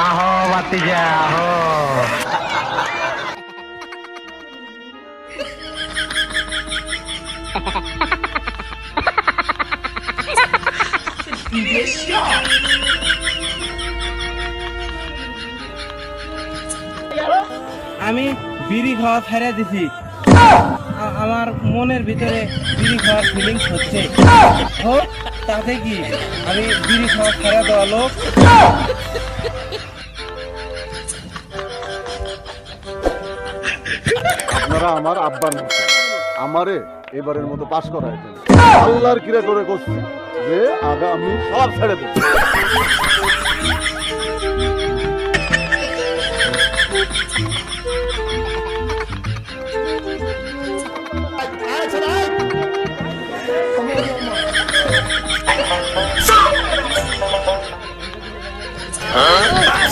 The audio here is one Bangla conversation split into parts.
আহো বাতিজা আহো আমি বিড়ি খাওয়া ছেড়ে দিছি আমার মনের ভিতরে বিড়ি খাওয়ার ফিলিংস হচ্ছে। হোক, তাতে কি? আমি বিড়ি খাওয়া ছেড়ে দেওয়া লোক। আপনারা আমার আব্বার মতো আমারে এবারের মতো পাশ করাইছেন। আল্লাহর কিরা করে করছি যে আগে আমি সব ছেড়ে দেব।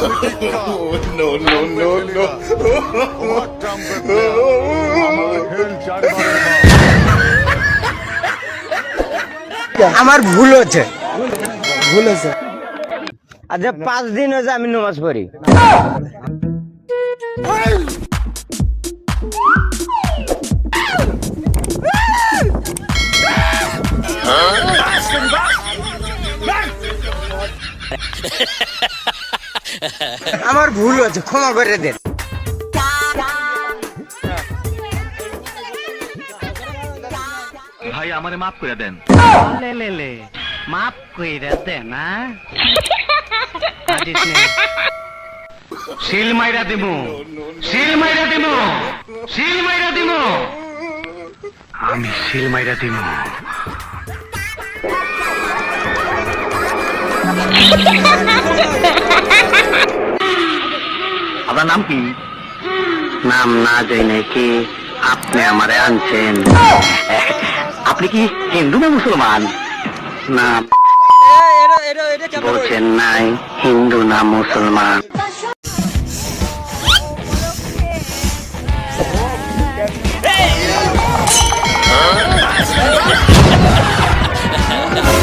পালাইবার জায়গা পারিস না আমার ভুল হচ্ছে। ভুল হচ্ছে। আচ্ছা পাঁচ দিন হয়েছে আমি নামাজ পড়ি। আমার ভুল হচ্ছে ক্ষমা করে দেন। ভাই আমারে মাফ করে দেন। লে লে লে মাফ কইরা দে না শিল মাইরা দিমু শিল মাইরা দিমু শিল মাইরা দিমু। আমি শিল মাইরা দিমু। আপনার নাম কি? নাম না যাই নাকি আপনি আমারে আনছেন? আপনি কি হিন্দু না মুসলমান? না। বলছেন নাই হিন্দু না মুসলমান।